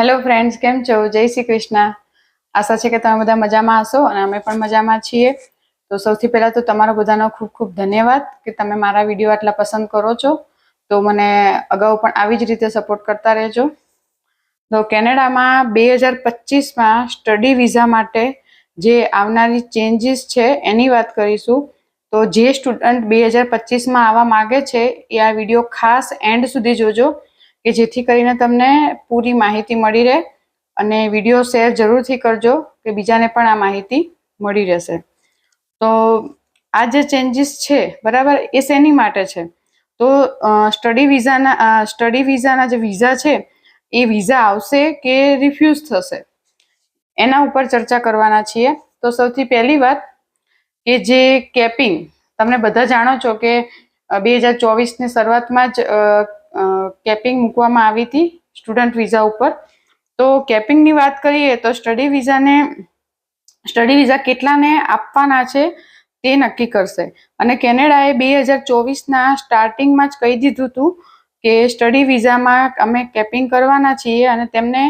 Hello friends કેમ છો? જય શ્રી કૃષ્ણ. આશા છે કે તમે બધા મજામાં હશો અને અમે પણ મજામાં છીએ. તો સૌથી પહેલાં તો તમારો બધાનો ખૂબ ખૂબ ધન્યવાદ કે તમે મારા વીડિયો આટલા પસંદ કરો છો. તો મને અગાઉ પણ આવી જ રીતે સપોર્ટ કરતા રહેજો. તો કેનેડામાં બે હજાર પચીસમાં સ્ટડી વિઝા માટે જે આવનારી ચેન્જીસ છે એની વાત કરીશું. તો જે સ્ટુડન્ટ બે હજાર પચીસમાં આવવા માગે છે, એ આ વીડિયો ખાસ એન્ડ સુધી જોજો. કે જેથી કરીને તમને પૂરી માહિતી મળી રહે અને વીડિયો શેર જરૂરથી કરજો કે બીજાને પણ આ માહિતી મળી રહેશે. તો આ જે ચેન્જીસ છે, બરાબર, એ શેની માટે છે? તો સ્ટડી વિઝાના સ્ટડી વિઝાના જે વિઝા છે, એ વિઝા આવશે કે રિફ્યુઝ થશે? એના ઉપર ચર્ચા કરવાના છીએ. તો સૌથી પહેલી વાત કે જે કેપિંગ તમને બધા જાણો છો કે બે હજાર ચોવીસની શરૂઆતમાં જ કેપિંગ મૂકવામાં આવી હતી સ્ટુડન્ટ વિઝા ઉપર. તો કેપિંગની વાત કરીએ તો સ્ટડી વિઝાને સ્ટડી વિઝા કેટલાને આપવાના છે તે નક્કી કરશે. અને કેનેડાએ બે હજાર ચોવીસના સ્ટાર્ટિંગમાં જ કહી દીધું હતું કે સ્ટડી વિઝામાં અમે કેપિંગ કરવાના છીએ અને તેમને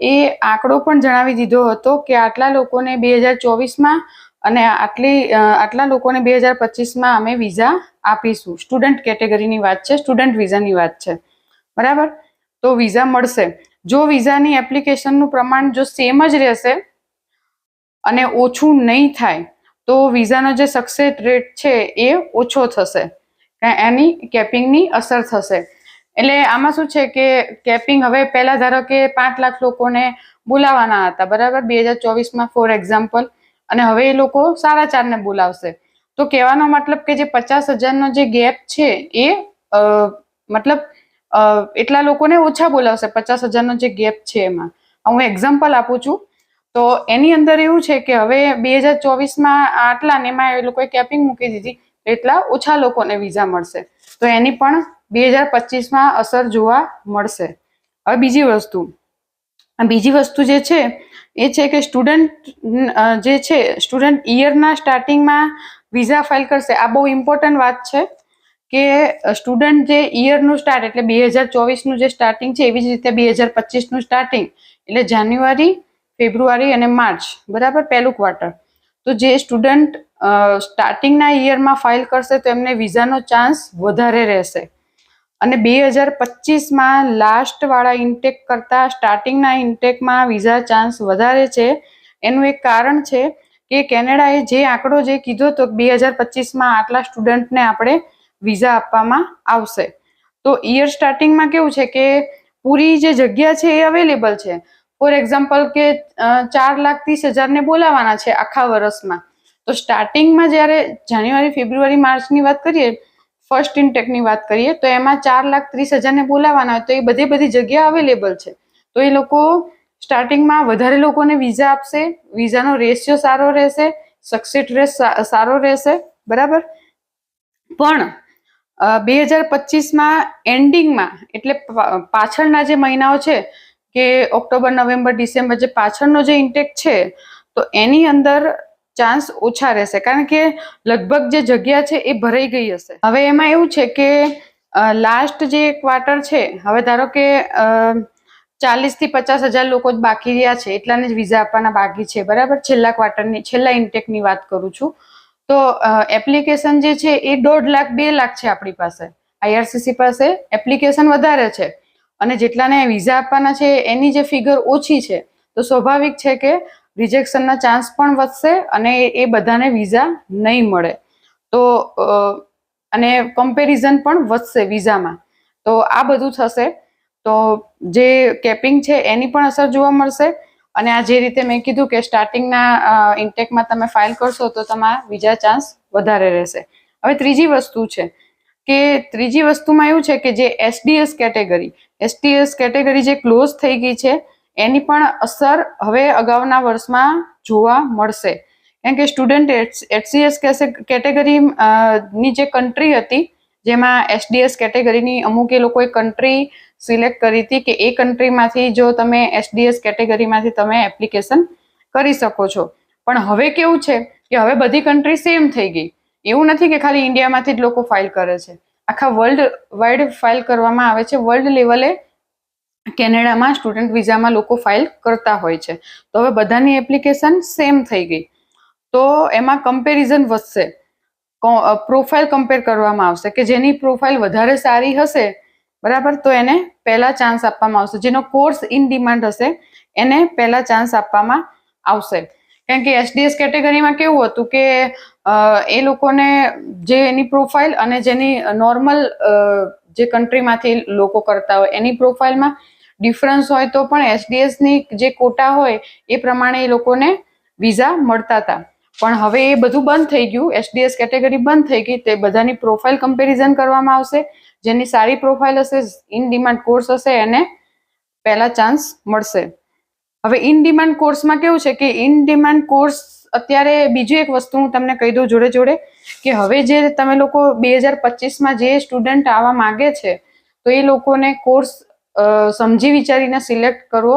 એ આંકડો પણ જણાવી દીધો હતો કે આટલા લોકોને બે હજાર ચોવીસમાં અને આટલી આટલા લોકોને બે હજાર પચીસમાં અમે વિઝા આપીશું. સ્ટુડન્ટ કેટેગરીની વાત છે સ્ટુડન્ટ વિઝાની વાત છે. બરાબર? તો વિઝા મળશે. જો વિઝાની એપ્લિકેશનનું પ્રમાણ જો સેમ જ રહેશે અને ઓછું નહીં થાય, તો વિઝાનો જે સક્સેસ રેટ છે એ ઓછો થશે. એની કેપિંગની અસર થશે. એટલે આમાં શું છે કે કેપિંગ હવે પહેલાં ધારો કે પાંચ લાખ લોકોને બોલાવાના હતા, બરાબર? બે હજાર ચોવીસમાં ફોર એક્ઝામ્પલ અને હવે એ લોકો સાડા ચારને બોલાવશે. તો કહેવાનો મતલબ કે જે પચાસ હજારનો જે ગેપ છે એ મતલબ એટલા લોકોને ઓછા બોલાવશે પચાસ હજારનો જે ગેપ છે એમાં. હું એક્ઝામ્પલ આપું છું. તો એની અંદર એવું છે કે હવે બે હજાર ચોવીસમાં આટલા ને એમાં એ લોકોએ કેપિંગ મૂકી દીધી, એટલા ઓછા લોકોને વિઝા મળશે. તો એની પણ બે હજાર પચીસમાં અસર જોવા મળશે. હવે બીજી વસ્તુ. બીજી વસ્તુ જે છે, એ છે કે સ્ટુડન્ટ જે છે સ્ટુડન્ટ ઇયરના સ્ટાર્ટિંગમાં વિઝા ફાઇલ કરશે. આ બહુ ઇમ્પોર્ટન્ટ વાત છે કે સ્ટુડન્ટ જે ઇયરનું સ્ટાર્ટ એટલે બે હજાર ચોવીસનું જે સ્ટાર્ટિંગ છે, એવી જ રીતે બે હજાર પચીસનું સ્ટાર્ટિંગ એટલે જાન્યુઆરી, ફેબ્રુઆરી અને માર્ચ. બરાબર? પહેલું ક્વાર્ટર તો જે સ્ટુડન્ટ સ્ટાર્ટિંગના ઇયરમાં ફાઇલ કરશે તો એમને વિઝાનો ચાન્સ વધારે રહેશે. અને બે હજાર પચીસમાં લાસ્ટવાળા ઇન્ટેક કરતાં સ્ટાર્ટિંગના ઇન્ટેકમાં વિઝા ચાન્સ વધારે છે. એનું એક કારણ છે કે કેનેડાએ જે આંકડો જે કીધો તો બે હજાર પચીસમાં આટલા સ્ટુડન્ટને આપણે વિઝા આપવામાં આવશે. તો ઇયર સ્ટાર્ટિંગમાં કેવું છે કે પૂરી જે જગ્યા છે એ અવેલેબલ છે. ફોર એક્ઝામ્પલ કે ચાર લાખ ત્રીસ હજારને બોલાવાના છે આખા વર્ષમાં. તો સ્ટાર્ટિંગમાં જ્યારે જાન્યુઆરી, ફેબ્રુઆરી, માર્ચની વાત કરીએ, ફર્સ્ટ ઇન્ટેકની વાત કરીએ, તો એમાં ચાર લાખ ત્રીસ હજારને બોલાવાના હોય તો એ બધી બધી જગ્યા અવેલેબલ છે. તો એ લોકો સ્ટાર્ટિંગમાં વધારે લોકોને વિઝા આપશે, વિઝાનો રેશિયો સારો રહેશે, સક્સેસ રેસ સારો રહેશે, બરાબર? પણ બે હજાર પચીસમાં એન્ડિંગમાં, એટલે પાછળના જે મહિનાઓ છે, કે ઓક્ટોબર, નવેમ્બર, ડિસેમ્બર જે પાછળનો જે ઇન્ટેક છે, તો એની અંદર ચાન્સ ઓછા રહેશે. કારણ કે લગભગ જે જગ્યા છે એ ભરાઈ ગઈ હશે. હવે એમાં એવું છે કે લાસ્ટ જે ક્વાર્ટર છે, હવે ધારો કે ચાલીસથી પચાસ હજાર લોકો જ બાકી રહ્યા છે. એટલાને જ વિઝા આપવાના બાકી છે. બરાબર? છેલ્લા ક્વાર્ટરની છેલ્લા ઇન્ટેકની વાત કરું છું. તો એપ્લિકેશન જે છે એ દોઢ લાખ, બે લાખ છે આપણી પાસે. આઈઆરસીસી પાસે એપ્લિકેશન વધારે છે. અને જેટલાને વિઝા આપવાના છે, એની જે ફિગર ઓછી છે, તો સ્વાભાવિક છે કે રિજેક્શનના ચાન્સ પણ વધશે અને એ બધાને વિઝા નહીં મળે. તો અને કમ્પેરિઝન પણ વધશે વિઝામાં તો આ બધું થશે. તો જે કેપિંગ છે, એની પણ અસર જોવા મળશે. અને આ જે રીતે મેં કીધું કે સ્ટાર્ટિંગના ઇન્ટેકમાં તમે ફાઇલ કરશો, તો તમારા બીજા ચાન્સ વધારે રહેશે. હવે ત્રીજી વસ્તુ છે કે ત્રીજી વસ્તુમાં એવું છે કે જે એસડીએસ કેટેગરી એસટીએસ કેટેગરી જે ક્લોઝ થઈ ગઈ છે, એની પણ અસર હવે અગાઉના વર્ષમાં જોવા મળશે. કેમ કે સ્ટુડન્ટ એચસીએસ કેટેગરી ની જે કન્ટ્રી હતી, જેમાં એસડીએસ કેટેગરીની અમુક એ લોકોએ કન્ટ્રી સિલેક્ટ કરી હતી કે એ કન્ટ્રીમાંથી જો તમે એસડીએસ કેટેગરીમાંથી તમે એપ્લિકેશન કરી શકો છો. પણ હવે કેવું છે કે હવે બધી કન્ટ્રી સેમ થઈ ગઈ. એવું નથી કે ખાલી ઇન્ડિયામાંથી જ લોકો ફાઇલ કરે છે. આખા વર્લ્ડ વાઇડ ફાઇલ કરવામાં આવે છે. વર્લ્ડ લેવલે કેનેડામાં સ્ટુડન્ટ વિઝામાં લોકો ફાઇલ કરતા હોય છે. તો હવે બધાની એપ્લિકેશન સેમ થઈ ગઈ. તો એમાં કમ્પેરિઝન વધશે. પ્રોફાઇલ કમ્પેર કરવામાં આવશે કે જેની પ્રોફાઇલ વધારે સારી હશે બરાબર? તો એને પહેલા ચાન્સ આપવામાં આવશે. જેનો કોર્સ ઇન ડિમાન્ડ હશે, એને પહેલા ચાન્સ આપવામાં આવશે. કારણ કે એસડીએસ કેટેગરીમાં કેવું હતું કે એ લોકોને જે એની પ્રોફાઇલ અને જેની નોર્મલ જે કન્ટ્રીમાંથી લોકો કરતા હોય, એની પ્રોફાઇલમાં ડિફરન્સ હોય તો પણ એસડીએસની જે કોટા હોય, એ પ્રમાણે એ લોકોને વિઝા મળતા હતા. પણ હવે એ બધું બંધ થઈ ગયું. એસડીએસ કેટેગરી બંધ થઈ ગઈ. તે બધાની પ્રોફાઇલ કમ્પેરિઝન કરવામાં આવશે. જેની સારી પ્રોફાઇલ હશે ઇન ડિમાન્ડ કોર્સ હશે, એને પહેલા ચાન્સ મળશે. હવે ઇન ડિમાન્ડ કોર્સમાં કેવું છે કે ઇન ડિમાન્ડ કોર્સ અત્યારે બીજી એક વસ્તુ હું તમને કહી દઉં જોડે જોડે, કે હવે જે તમે લોકો બે હજાર પચીસમાં જે સ્ટુડન્ટ આવવા માગે છે, તો એ લોકોને કોર્સ સમજી વિચારીને સિલેક્ટ કરવો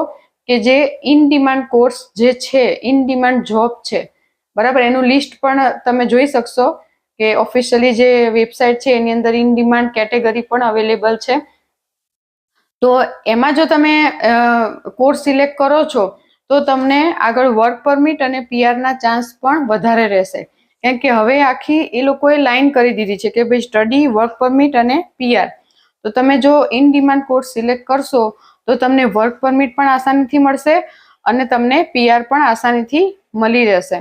કે જે ઇન ડિમાન્ડ કોર્સ જે છે ઇન ડિમાન્ડ જોબ છે. બરાબર? એનું લિસ્ટ પણ તમે જોઈ શકશો. કે ઓફિશિયલી જે વેબસાઇટ છે, એની અંદર ઇન ડિમાન્ડ કેટેગરી પણ અવેલેબલ છે. તો એમાં જો તમે કોર્સ સિલેક્ટ કરો છો, તો તમને આગળ વર્ક પરમિટ અને પીઆરના ચાન્સ પણ વધારે રહેશે. કેમ કે હવે આખી એ લોકોએ લાઈન કરી દીધી છે કે ભાઈ સ્ટડી વર્ક પરમિટ અને પીઆર તો તમે જો ઇન ડિમાન્ડ કોર્સ સિલેક્ટ કરશો, તો તમને વર્ક પરમિટ પણ આસાનીથી મળશે અને તમને પીઆર પણ આસાનીથી મળી રહેશે.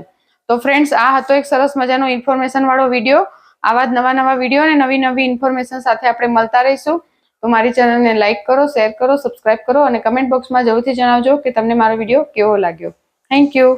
તો ફ્રેન્ડ્સ આ હતો એક સરસ મજાનો ઇન્ફોર્મેશન વાળો વીડિયો આવા જ નવા નવા વીડિયો અને નવી નવી ઇન્ફોર્મેશન સાથે આપણે મળતા રહીશું. તો મારી ચેનલને લાઇક કરો શેર કરો સબસ્ક્રાઇબ કરો અને કમેન્ટ બોક્સમાં જરૂરથી જણાવજો કે તમને મારો વીડિયો કેવો લાગ્યો. Thank you